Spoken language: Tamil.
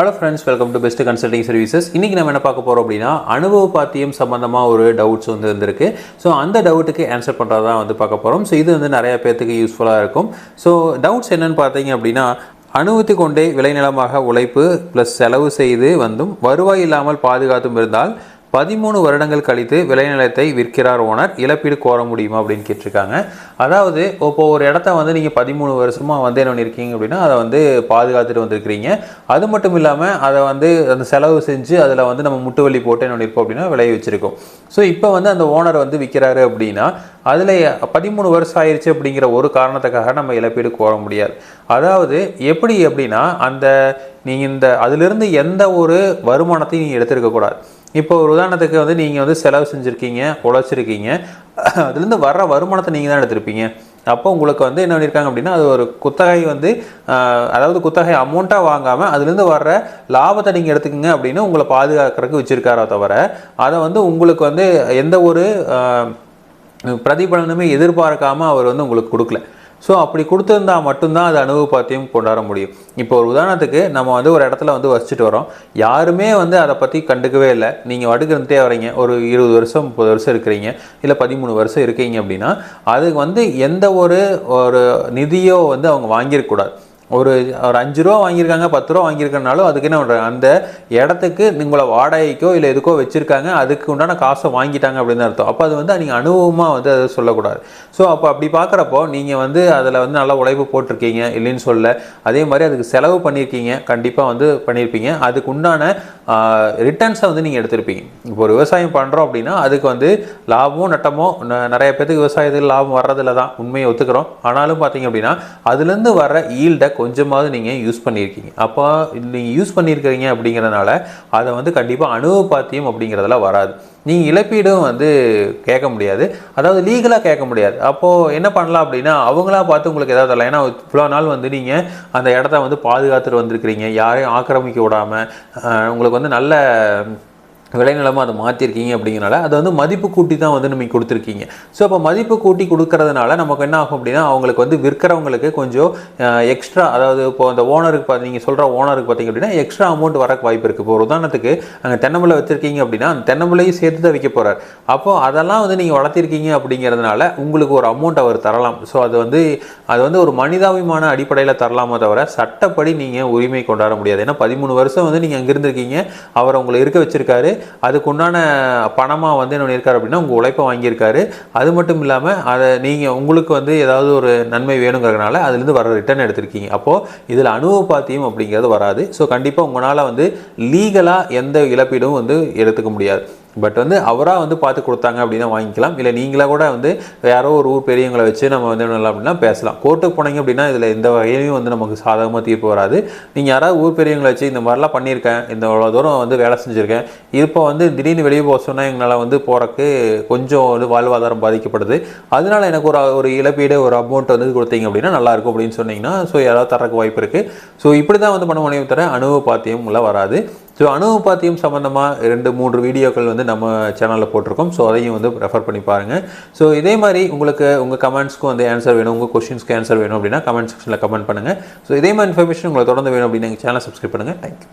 Hello friends welcome to best consulting services இன்றைக்கி நம்ம என்ன பார்க்க போகிறோம் அப்படின்னா அனுபவ பாத்தியம் சம்மந்தமாக ஒரு டவுட்ஸ் வந்து வந்திருக்கு. ஸோ அந்த டவுட்டுக்கு ஆன்சர் பண்ணுறது தான் வந்து பார்க்க போகிறோம் ஸோ இது வந்து நிறைய பேர்த்துக்கு யூஸ்ஃபுல்லாக இருக்கும். ஸோ டவுட்ஸ் என்னன்னு பார்த்தீங்க அப்படின்னா அனுபவித்து கொண்டே விளைநிலமாக உழைப்பு ப்ளஸ் செலவு செய்து வந்தும் வருவாய் இல்லாமல் பாதுகாத்தும் இருந்தால் பதிமூணு வருடங்கள் கழித்து விளைநிலத்தை விற்கிறார் ஓனர். இழப்பீடு கோர முடியுமா அப்படின்னு கேட்டிருக்காங்க. அதாவது இப்போ ஒரு இடத்த வந்து நீங்கள் பதிமூணு வருஷமாக வந்து என்ன பண்ணியிருக்கீங்க அப்படின்னா அதை வந்து பாதுகாத்துட்டு வந்திருக்கிறீங்க. அது மட்டும் இல்லாமல் அதை வந்து அந்த செலவு செஞ்சு அதில் வந்து நம்ம முட்டுவலி போட்டு என்ன பண்ணியிருப்போம் அப்படின்னா விளைய வச்சுருக்கோம். ஸோ இப்போ வந்து அந்த ஓனர் வந்து விற்கிறாரு அப்படின்னா அதில் பதிமூணு வருஷம் ஆயிடுச்சு அப்படிங்கிற ஒரு காரணத்துக்காக நம்ம இழப்பீடு கோர முடியாது. அதாவது எப்படி அப்படின்னா அந்த நீங்கள் இந்த அதிலிருந்து எந்த ஒரு வருமானத்தையும் நீங்கள் எடுத்திருக்கக்கூடாது. இப்போ ஒரு உதாரணத்துக்கு வந்து நீங்கள் வந்து செலவு செஞ்சுருக்கீங்க உழைச்சிருக்கீங்க. அதுலேருந்து வர்ற வருமானத்தை நீங்கள் தான் எடுத்திருப்பீங்க. அப்போ உங்களுக்கு வந்து என்ன பண்ணியிருக்காங்க அப்படின்னா அது ஒரு குத்தகை வந்து அதாவது குத்தகை அமௌண்ட்டாக வாங்காமல் அதுலேருந்து வர்ற லாபத்தை நீங்கள் எடுத்துக்கங்க அப்படின்னு உங்களை பாதுகாக்கிறதுக்கு வச்சுருக்காரோ தவிர அதை வந்து உங்களுக்கு வந்து எந்த ஒரு பிரதிபலனுமே எதிர்பார்க்காம அவர் வந்து உங்களுக்கு கொடுக்கல. ஸோ அப்படி கொடுத்துருந்தா மட்டும்தான் அது அனுபவப்பாத்தையும் கொண்டாட முடியும். இப்போ ஒரு உதாரணத்துக்கு நம்ம வந்து ஒரு இடத்துல வந்து வசிச்சுட்டு வரோம் யாருமே வந்து அதை பற்றி கண்டுக்கவே இல்லை. நீங்கள் வடுக்கிறதே வரீங்க ஒரு இருபது வருஷம் முப்பது வருஷம் இருக்கிறீங்க. இல்லை பதிமூணு வருஷம் இருக்கீங்க அப்படின்னா அதுக்கு வந்து எந்த ஒரு ஒரு நிதியோ வந்து அவங்க வாங்கியிருக்கக்கூடாது ஒரு ஒரு அஞ்சு ரூபா வாங்கியிருக்காங்க பத்து ரூபா வாங்கியிருக்கனாலும் அதுக்கு என்ன பண்ணுறாங்க அந்த இடத்துக்கு உங்களை வாடகைக்கோ இல்லை எதுக்கோ வச்சுருக்காங்க அதுக்கு உண்டான காசை வாங்கிட்டாங்க அப்படின்னு தான் அர்த்தம். அப்போ அது வந்து நீங்கள் அனுபவமாக வந்து அதை சொல்லக்கூடாது. ஸோ அப்போ அப்படி பார்க்குறப்போ நீங்கள் வந்து அதில் வந்து நல்லா உழைப்பு போட்டிருக்கீங்க இல்லைன்னு சொல்ல அதே மாதிரி அதுக்கு செலவு பண்ணியிருக்கீங்க கண்டிப்பாக வந்து பண்ணியிருப்பீங்க. அதுக்கு உண்டான ரிட்டர்ன்ஸை வந்து நீங்கள் எடுத்திருப்பீங்க. இப்போ ஒரு விவசாயம் பண்ணுறோம் அப்படின்னா அதுக்கு வந்து லாபமும் நட்டமோ ந- நிறைய பேர்த்துக்கு விவசாயத்தில் லாபம் வர்றதில்ல தான். உண்மையை ஒத்துக்கிறோம். ஆனாலும் பார்த்தீங்க அப்படின்னா அதுலேருந்து வர ஈல்டை கொஞ்சமாவது நீங்கள் யூஸ் பண்ணியிருக்கீங்க அப்போ நீங்கள் யூஸ் பண்ணியிருக்கிறீங்க அப்படிங்கிறதுனால அதை வந்து கண்டிப்பாக அனுபவ பாத்தியம் அப்படிங்கிறதெல்லாம் வராது. நீங்கள் இழப்பீடும் வந்து கேட்க முடியாது. அதாவது லீகலாக கேட்க முடியாது. அப்போது என்ன பண்ணலாம் அப்படின்னா அவங்களா பார்த்து உங்களுக்கு ஏதாவது இல்லை ஏன்னா இவ்வளோ நாள் வந்து நீங்கள் அந்த இடத்த வந்து பாதுகாத்துட்டு வந்திருக்கிறீங்க. யாரையும் ஆக்கிரமிக்க விடாமல் உங்களுக்கு வந்து நல்ல விளைநிலமாக அதை மாற்றிருக்கீங்க அப்படிங்கிறனால அதை வந்து மதிப்பு கூட்டி தான் வந்து நம்ம கொடுத்துருக்கீங்க. ஸோ அப்போ மதிப்பு கூட்டி கொடுக்கறதுனால நமக்கு என்ன ஆகும் அப்படின்னா அவங்களுக்கு வந்து விற்கிறவங்களுக்கு கொஞ்சம் எக்ஸ்ட்ரா அதாவது இப்போ அந்த ஓனருக்கு பார்த்து நீங்கள் சொல்கிற ஓனருக்கு பார்த்தீங்க அப்படின்னா எக்ஸ்ட்ரா அமௌண்ட் வரக்கு வாய்ப்பு இருக்குது இப்போ ஒரு உதாரணத்துக்கு அங்கே தென்னம்பிள்ளை வச்சுருக்கீங்க அப்படின்னா அந்த தென்னம்பிள்ளையும் சேர்த்து தான் விற்க போகிறார் அப்போ அதெல்லாம் வந்து நீங்கள் வளர்த்திருக்கீங்க அப்படிங்கிறதுனால உங்களுக்கு ஒரு அமௌண்ட் அவர் தரலாம். ஸோ அது வந்து அது வந்து ஒரு மனிதாபிமான அடிப்படையில் தரலாமே தவிர சட்டப்படி நீங்கள் உரிமை கொண்டாட முடியாது. ஏன்னா பதிமூணு வருஷம் வந்து நீங்கள் அங்கே இருந்திருக்கீங்க. அவர் உங்களை இருக்க வச்சுருக்காரு. அதுக்கு உண்டான பணமாக வந்து என்ன பண்ணியிருக்காரு அப்படின்னா உங்கள் உழைப்பை வாங்கியிருக்காரு. அது மட்டும் இல்லாமல் அதை நீங்கள் உங்களுக்கு வந்து ஏதாவது ஒரு நன்மை வேணுங்கிறதுனால அதுலேருந்து வர ரிட்டர்ன் எடுத்திருக்கீங்க. அப்போது இதில் அனுபவ பாத்தியம் அப்படிங்கிறது வராது. ஸோ கண்டிப்பாக உங்களால் வந்து லீகலாக எந்த இழப்பீடும் வந்து எடுத்துக்க முடியாது. பட் வந்து அவராக வந்து பார்த்து கொடுத்தாங்க அப்படின்னா வாங்கிக்கலாம். இல்லை நீங்களாக கூட வந்து யாரோ ஒரு ஊர் பெரியவங்களை வச்சு நம்ம வந்து என்ன அப்படின்னா பேசலாம். கோர்ட்டுக்கு போனீங்க அப்படின்னா இதில் எந்த வகையிலையும் வந்து நமக்கு சாதகமாக தீர்ப்பு வராது. நீங்கள் யாராவது ஊர் பெரியவங்களை வச்சு இந்த மாதிரிலாம் பண்ணியிருக்கேன். இந்த இவ்வளோ தூரம் வந்து வேலை செஞ்சுருக்கேன். இப்போ வந்து திடீர்னு வெளியே போக சொன்னால் எங்களால் வந்து போகிறக்கு கொஞ்சம் வந்து வாழ்வாதாரம் பாதிக்கப்படுது. அதனால் எனக்கு ஒரு ஒரு இழப்பீடு ஒரு அமௌண்ட் வந்து கொடுத்தீங்க அப்படின்னா நல்லாயிருக்கும் அப்படின்னு சொன்னீங்கன்னா ஸோ யாராவது தரக்கு வாய்ப்பு இருக்குது ஸோ இப்படி தான் வந்து பண்ண முடியும் தர அனுபவ பாத்தியம் உள்ள வராது. ஸோ அனுபவ சம்மந்தமாக ரெண்டு மூன்று வீடியோக்கள் வந்து நம்ம சேனலில் போட்டிருக்கோம். ஸோ அதையும் வந்து ரெஃபர் பண்ணி பாருங்கள் ஸோ இதே மாதிரி உங்களுக்கு உங்கள் கமெண்ட்ஸ்க்கும் வந்து ஆன்சர் வேணும் உங்கள் கொஷின்ஸ்க்கு ஆன்சர் வேணும் அப்படின்னா கமெண்ட் செக்ஷனில் கமெண்ட் பண்ணுங்கள் ஸோ இதே மாதிரி இன்ஃபர்மேஷன் உங்களுக்கு தொடர்ந்து வேணும் அப்படின்னு எங்கள் சேனல் சப்ஸ்கிரைப் பண்ணுங்கள் தேங்க்யூ